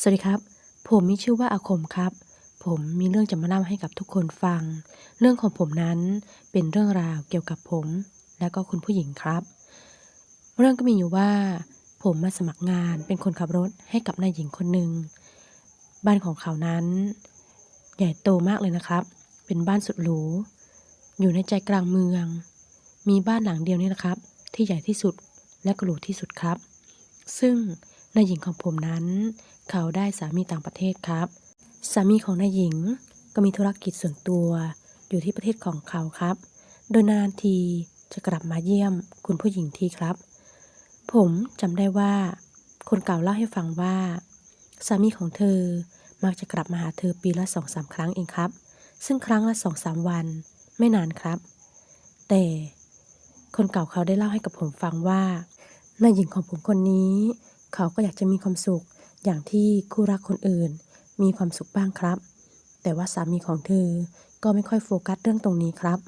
สวัสดีครับ ผมมีชื่อว่าอาคมครับ ผมมีเรื่องจะมาเล่าให้กับทุกคนฟัง เรื่องของผมนั้นเป็นเรื่องราวเกี่ยวกับผม และก็คุณผู้หญิงครับ เรื่องก็มีอยู่ว่า ผมมาสมัครงานเป็นคนขับรถให้กับนายหญิงคนหนึ่ง บ้านของเขานั้น ใหญ่โตมากเลยนะครับ เป็นบ้านสุดหรู อยู่ในใจกลางเมือง มีบ้านหลังเดียวนี่นะครับ ที่ใหญ่ที่สุดและก็หรูที่สุดครับ ซึ่งนายหญิงของผมนั้น เขาได้สามีต่างประเทศครับ สามีของนายหญิงก็มีธุรกิจส่วนตัวอยู่ที่ประเทศของเขาครับ โดยนานทีจะกลับมาเยี่ยมคุณผู้หญิงทีครับ ผมจำได้ว่า คนเก่าเล่าให้ฟังว่า สามีของเธอมักจะกลับมาหาเธอปีละสองสามครั้งเองครับ ซึ่งครั้งละสองสามวันไม่นานครับ แต่คนเก่าเขาได้เล่าให้กับผมฟังว่านายหญิงของผมคนนี้ เขาก็อยากจะมีความสุข อย่างที่คู่รักคนอื่น มีความสุขบ้างครับ แต่ว่าสามีของเธอก็ไม่ค่อยโฟกัสเรื่องตรงนี้ครับ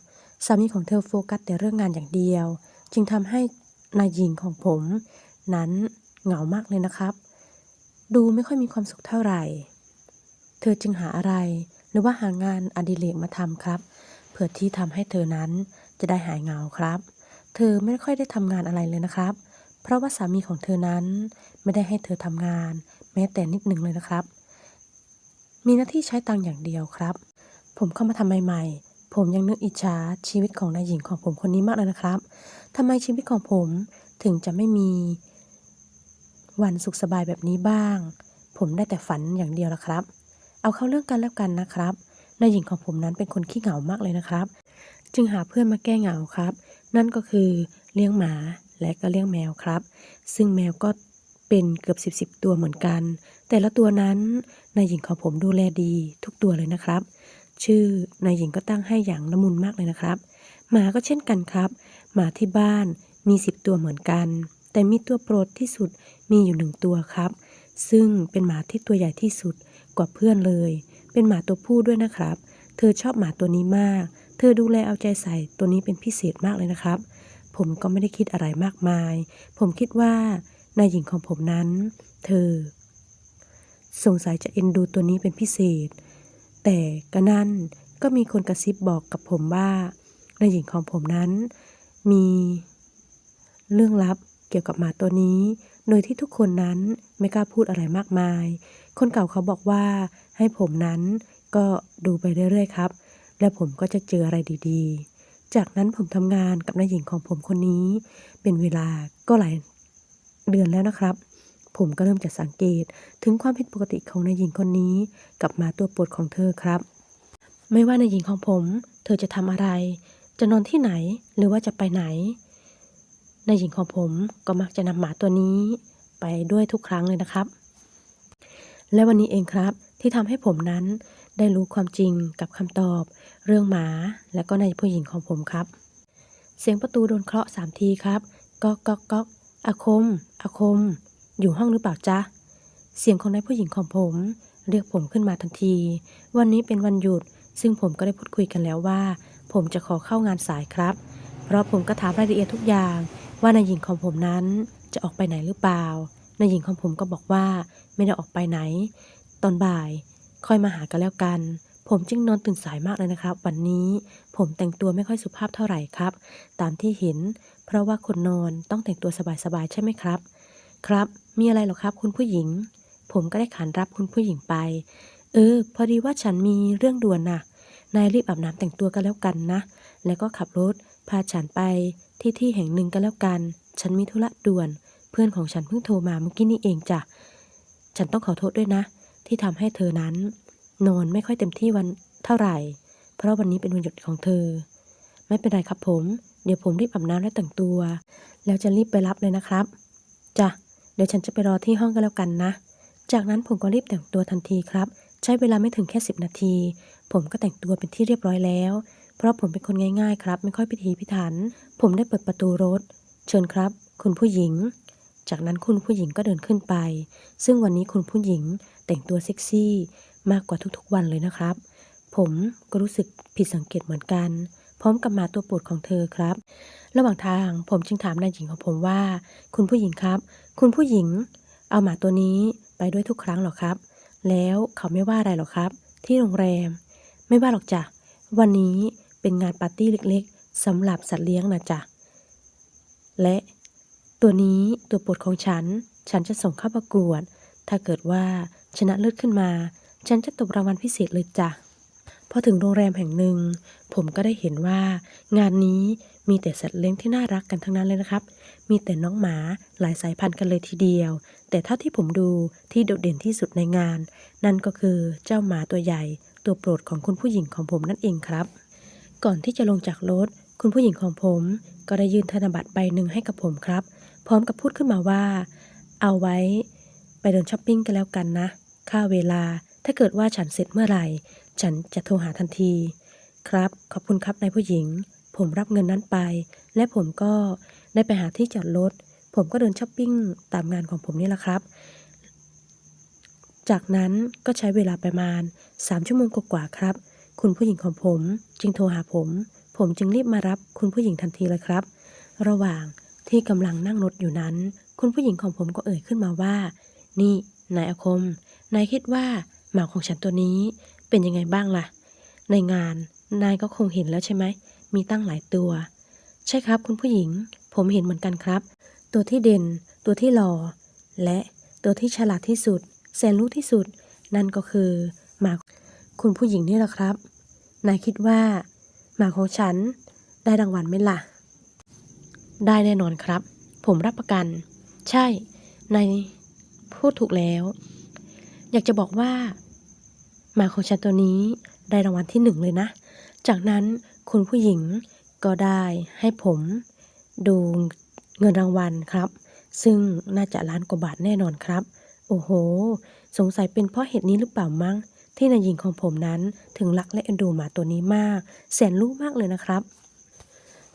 สามีของเธอโฟกัสแต่เรื่องงานอย่างเดียว จึงทำให้นายหญิงของผม นั้นเหงามากเลยนะครับ ดูไม่ค่อยมีความสุขเท่าไหร่ เธอจึงหาอะไร หรือว่าหางานอดิเรกมาทำครับ เพื่อที่ทำให้เธอนั้นจะได้หายเหงาครับ เธอไม่ค่อยได้ทำงานอะไรเลยนะครับ เพราะว่าสามีของเธอนั้นไม่ได้ให้เธอทำงาน แม้แต่นิดหนึ่งเลยนะครับ มีหน้าที่ใช้ตังอย่างเดียวครับ ผมเข้ามาทำใหม่ๆ ผมยังนึกอิจฉาชีวิตของนายหญิงของผมคนนี้มากเลยนะครับทำไมชีวิตของผมถึงจะไม่มีวันสุขสบายแบบนี้บ้าง ผมได้แต่ฝันอย่างเดียวละครับ เอาเข้าเรื่องกันแล้วกันนะครับนายหญิงของผมนั้นเป็นคนขี้เหงามากเลยนะครับ จึงหาเพื่อนมาแก้เหงาครับ นั่นก็คือเลี้ยงหมา และก็เลี้ยงแมวครับ ซึ่งแมวก็เป็นเกือบสิบสิบตัวเหมือนกัน แต่ละตัวนั้นนายหญิงของผมดูแลดีทุกตัวเลยนะครับ ชื่อนายหญิงก็ตั้งให้อย่างละมุนมากเลยนะครับ หมาก็เช่นกันครับหมาที่บ้านมีสิบตัวเหมือนกัน แต่มีตัวโปรดที่สุดมีอยู่หนึ่งตัวครับ ซึ่งเป็นหมาที่ตัวใหญ่ที่สุดกว่าเพื่อนเลย เป็นหมาตัวผู้ด้วยนะครับ เธอชอบหมาตัวนี้มาก เธอดูแลเอาใจใส่ตัวนี้เป็นพิเศษมากเลยนะครับ ผมก็ไม่ได้คิดอะไรมากมาย ผมคิดว่านายหญิงของผมนั้น เธอ สงสัยจะเอ็นดูตัวนี้เป็นพิเศษ แต่ก็นั่นก็มีคนกระซิบบอกกับผมว่านายหญิงของผมนั้น มีเรื่องลับเกี่ยวกับหมาตัวนี้ โดยที่ทุกคนนั้นไม่กล้าพูดอะไรมากมาย คนเก่าเขาบอกว่าให้ผมนั้นก็ดูไปเรื่อยๆครับ และผมก็จะเจออะไรดีๆ จากนั้นผมทำงานกับนายหญิงของผมคนนี้ เป็นเวลาก็หลายเดือนแล้วนะครับ ผมก็เริ่มจะสังเกตถึงความผิดปกติของนายหญิงคนนี้ กับหมาตัวโปรดของเธอครับ ไม่ว่านายหญิงของผม เธอจะทำอะไร จะนอนที่ไหนหรือว่าจะไปไหนนายหญิงของผมก็มักจะนำหมาตัวนี้ไปด้วยทุกครั้งเลยนะครับ และวันนี้เองครับที่ทำให้ผมนั้นได้รู้ความจริงกับคำตอบ เรื่องหมาและก็ในายผู้หญิงของผมครับ เสียงประตูโดนเคาะสามทีครับก๊อกก๊อกก๊อกอาคมอาคม อยู่ห้องหรือเปล่าจ๊ะ เสียงของนายผู้หญิงของผม เรียกผมขึ้นมาทันที วันนี้เป็นวันหยุด ซึ่งผมก็ได้พูดคุยกันแล้วว่า ผมจะขอเข้างานสายครับ เพราะผมก็ถามรายละเอียดทุกอย่าง ว่านายหญิงของผมนั้นจะออกไปไหนหรือเปล่า นายหญิงของผมก็บอกว่าไม่ได้ออกไปไหน ตอนบ่ายค่อยมาหากันแล้วกัน ผมจึงนอนตื่นสายมากเลยนะครับ วันนี้ผมแต่งตัวไม่ค่อยสุภาพเท่าไหร่ครับ ตามที่เห็น เพราะว่าคนนอนต้องแต่งตัวสบายๆใช่ไหมครับ ครับ มีอะไรหรอครับ คุณผู้หญิง ผมก็ได้ขานรับคุณผู้หญิงไป เออ พอดีว่าฉันมีเรื่องด่วนน่ะนายรีบอาบน้ำแต่งตัวกันแล้วกันนะ แล้วก็ขับรถพาฉันไปที่ที่แห่งหนึ่งกันแล้วกัน ฉันมีธุระด่วน เพื่อนของฉันเพิ่งโทรมาเมื่อกี้นี่เองจ้ะ ฉันต้องขอโทษด้วยนะ ที่ทำให้เธอนั้น นอนไม่ค่อยเต็มที่วันเท่าไหร่ เพราะวันนี้เป็นวันหยุดของเธอ ไม่เป็นไรครับผม เดี๋ยวผมรีบอาบน้ำและแต่งตัว แล้วจะรีบไปรับเลยนะครับจ้ะเดี๋ยวฉันจะไปรอที่ห้องกันแล้วกันนะ จากนั้นผมก็รีบแต่งตัวทันทีครับ ใช้เวลาไม่ถึงแค่ 10 นาที ผมก็แต่งตัวเป็นที่เรียบร้อยแล้ว เพราะผมเป็นคนง่ายๆ ครับ ไม่ค่อยพิถีพิถัน ผมได้เปิดประตูรถ เชิญครับ คุณผู้หญิง จากนั้นคุณผู้หญิงก็เดินขึ้นไป ซึ่งวันนี้คุณผู้หญิงแต่งตัวเซ็กซี่มากกว่าทุกๆวันเลยนะครับ ผมก็รู้สึกผิดสังเกตเหมือนกัน พร้อมกับหมาตัวโปรดของเธอครับ ระหว่างทางผมจึงถามนายหญิงของผมว่า คุณผู้หญิงครับ คุณผู้หญิง เอาหมาตัวนี้ไปด้วยทุกครั้งหรอครับ แล้วเขาไม่ว่าอะไรหรอครับ ที่โรงแรม ไม่ว่าหรอกจ้ะ วันนี้เป็นงานปาร์ตี้เล็กๆสำหรับสัตว์เลี้ยงนะจ๊ะและ ตัวนี้ตัวโปรดของฉัน ฉันจะส่งเข้าประกวด ถ้าเกิดว่าชนะเลิศขึ้นมา ฉันจะตบรางวัลพิเศษเลยจ้ะ พอถึงโรงแรมแห่งหนึ่ง ผมก็ได้เห็นว่า งานนี้มีแต่สัตว์เลี้ยงที่น่ารักกันทั้งนั้นเลยนะครับ มีแต่น้องหมาหลายสายพันธุ์กันเลยทีเดียว แต่เท่าที่ผมดูที่โดดเด่นที่สุดในงาน นั่นก็คือเจ้าหมาตัวใหญ่ ตัวโปรดของคุณผู้หญิงของผมนั่นเองครับ ก่อนที่จะลงจากรถคุณผู้หญิงของผมก็ได้ยื่นธนบัตรใบหนึ่งให้กับผมครับ ร้อมกับพูดขึ้นมาว่า เอาไว้ ไปเดินช้อปปิ้งกันแล้วกันนะ ค่าเวลา ถ้าเกิดว่าฉันเสร็จเมื่อไหร่ ฉันจะโทรหาทันที ครับ ขอบคุณครับนายผู้หญิง ผมรับเงินนั้นไป และผมก็ได้ไปหาที่จอดรถ ผมก็เดินช้อปปิ้งตามงานของผมนี่แหละครับ จากนั้นก็ใช้เวลาประมาณ 3 ชั่วโมงกว่าๆครับ คุณผู้หญิงของผมจึงโทรหาผม ผมจึงรีบมารับคุณผู้หญิงทันทีเลยครับ ระหว่าง ที่กำลังนั่งรถอยู่นั้น คุณผู้หญิงของผมก็เอ่ยขึ้นมาว่า นี่ นายอาคม นายคิดว่าหมาของฉันตัวนี้เป็นยังไงบ้างล่ะ ในงานนายก็คงเห็นแล้วใช่ไหม มีตั้งหลายตัว ใช่ครับคุณผู้หญิง ผมเห็นเหมือนกันครับ ตัวที่เด่น ตัวที่หล่อ และตัวที่ฉลาดที่สุด แสนรู้ที่สุด นั่นก็คือหมาคุณผู้หญิงนี่แหละครับ นายคิดว่า หมาของฉันได้รางวัลไหมล่ะ ได้แน่นอนครับ ผมรับประกัน ใช่ ในพูดถูกแล้ว อยากจะบอกว่า หมาของฉันตัวนี้ได้รางวัลที่หนึ่งเลยนะ จากนั้นคุณผู้หญิงก็ได้ให้ผมดูเงินรางวัลครับ ซึ่งน่าจะล้านกว่าบาทแน่นอนครับ โอ้โห สงสัยเป็นเพราะเหตุนี้หรือเปล่ามั้ง ที่นายหญิงของผมนั้นถึงรักและเอ็นดูหมาตัวนี้มาก แสนรู้มากเลยนะครับ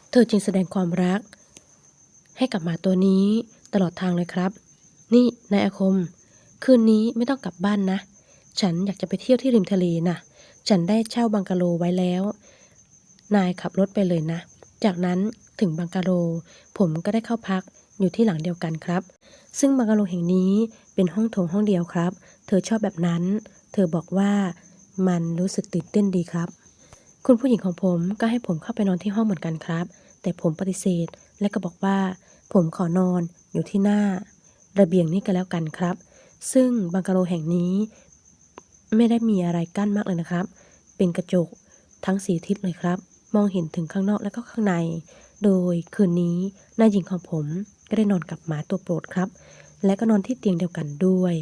เธอจึงแสดงความรัก ให้กับหมาตัวนี้ตลอดทางเลยครับ นี่นายอาคม คืนนี้ไม่ต้องกลับบ้านนะ ฉันอยากจะไปเที่ยวที่ริมทะเลนะฉันได้เช่าบังกะโลไว้แล้ว นายขับรถไปเลยนะ จากนั้นถึงบังกะโล ผมก็ได้เข้าพักอยู่ที่หลังเดียวกันครับ ซึ่งบังกะโลแห่งนี้เป็นห้องโถงห้องเดียวครับ เธอชอบแบบนั้น เธอบอกว่ามันรู้สึกตื่นเต้นดีครับ คุณผู้หญิงของผมก็ให้ผมเข้าไปนอนที่ห้องเหมือนกันครับ แต่ผมปฏิเสธ และก็บอกว่า ผมขอนอนอยู่ที่หน้า ระเบียงนี้ก็แล้วกันครับ ซึ่งบังกะโลแห่งนี้ ไม่ได้มีอะไรกั้นมากเลยนะครับ เป็นกระจกทั้งสี่ทิศเลยครับ มองเห็นถึงข้างนอกและก็ข้างใน โดยคืนนี้นายหญิงของผมก็ได้นอนกับหมาตัวโปรดครับ และก็นอนที่เตียงเดียวกันด้วย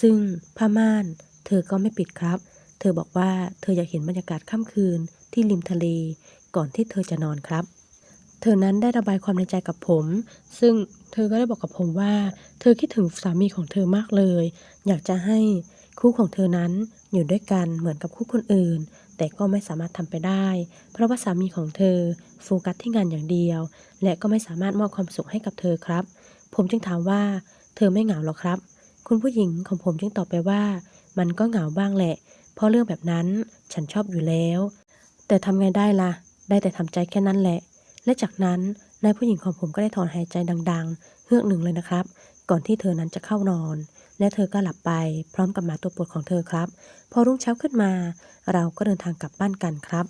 ซึ่งผ้าม่าน เธอก็ไม่ปิดครับ เธอบอกว่าเธออยากเห็นบรรยากาศค่ำคืนที่ริมทะเลก่อนที่เธอจะนอนครับ เธอนั้นได้ระบายความในใจกับผม ซึ่งเธอก็ได้บอกกับผมว่า เธอคิดถึงสามีของเธอมากเลย อยากจะให้คู่ของเธอนั้นอยู่ด้วยกันเหมือนกับคู่คนอื่น แต่ก็ไม่สามารถทำไปได้ เพราะว่าสามีของเธอโฟกัสที่งานอย่างเดียว และก็ไม่สามารถมอบความสุขให้กับเธอครับ ผมจึงถามว่า เธอไม่เหงาหรอครับ คุณผู้หญิงของผมจึงตอบไปว่า มันก็เหงาบ้างแหละ เพราะเรื่องแบบนั้นฉันชอบอยู่แล้ว แต่ทำไงได้ล่ะ ได้แต่ทำใจแค่นั้นแหละ และจากนั้นนายผู้หญิงของผมก็ได้ถอนหายใจดังๆ เฮือกหนึ่งเลยนะครับ ก่อนที่เธอนั้นจะเข้านอน และเธอก็หลับไปพร้อมกับหมาตัวโปรดของเธอครับ พอรุ่งเช้าขึ้นมา เราก็เดินทางกลับบ้านกันครับ